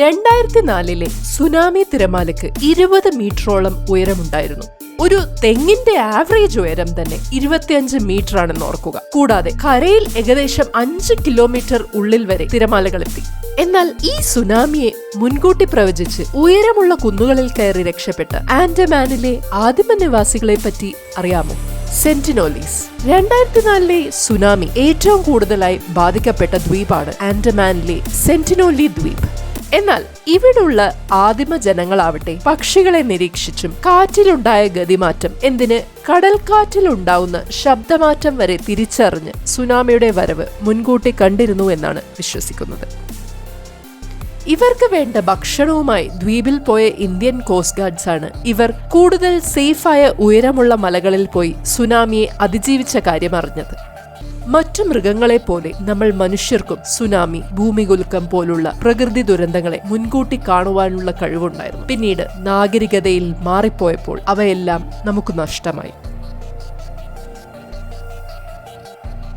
രണ്ടായിരത്തി നാലിലെ സുനാമി തിരമാലയ്ക്ക് ഇരുപത് മീറ്ററോളം ഉയരമുണ്ടായിരുന്നു. ഒരു തെങ്ങിന്റെ ആവറേജ് ഉയരം തന്നെ ഇരുപത്തിയഞ്ച് മീറ്റർ ആണെന്ന് ഓർക്കുക. കൂടാതെ കരയിൽ ഏകദേശം അഞ്ച് കിലോമീറ്റർ ഉള്ളിൽ വരെ തിരമാലകൾ എത്തി എന്നാൽ ഈ സുനാമിയെ മുൻകൂട്ടി പ്രവചിച്ച് ഉയരമുള്ള കുന്നുകളിൽ കയറി രക്ഷപ്പെട്ട ആൻഡമാനിലെ ആദിമ നിവാസികളെ പറ്റി അറിയാമോ? സെന്റിനോലീസ്. രണ്ടായിരത്തി നാലിലെ സുനാമി ഏറ്റവും കൂടുതലായി ബാധിക്കപ്പെട്ട ദ്വീപാണ് ആൻഡമാനിലെ സെന്റിനോലി ദ്വീപ്. എന്നാൽ ഇവിടുള്ള ആദിമ ജനങ്ങളാവട്ടെ പക്ഷികളെ നിരീക്ഷിച്ചും കാറ്റിലുണ്ടായ ഗതിമാറ്റം എന്തിന് കടൽക്കാറ്റിലുണ്ടാവുന്ന ശബ്ദമാറ്റം വരെ തിരിച്ചറിഞ്ഞ് സുനാമിയുടെ വരവ് മുൻകൂട്ടി കണ്ടിരുന്നു എന്നാണ് വിശ്വസിക്കുന്നത്. ഇവർക്ക് വേണ്ട ഭക്ഷണവുമായി ദ്വീപിൽ പോയ ഇന്ത്യൻ കോസ്റ്റ് ഗാർഡ്സ് ആണ് ഇവർ കൂടുതൽ സേഫായ ഉയരമുള്ള മലകളിൽ പോയി സുനാമിയെ അതിജീവിച്ച കാര്യം അറിഞ്ഞത്. മറ്റു മൃഗങ്ങളെ പോലെ നമ്മൾ മനുഷ്യർക്കും സുനാമി ഭൂമികുലുക്കം പോലുള്ള പ്രകൃതി ദുരന്തങ്ങളെ മുൻകൂട്ടി കാണുവാനുള്ള കഴിവുണ്ടായിരുന്നു. പിന്നീട് നാഗരികതയിൽ മാറിപ്പോയപ്പോൾ അവയെല്ലാം നമുക്ക് നഷ്ടമായി.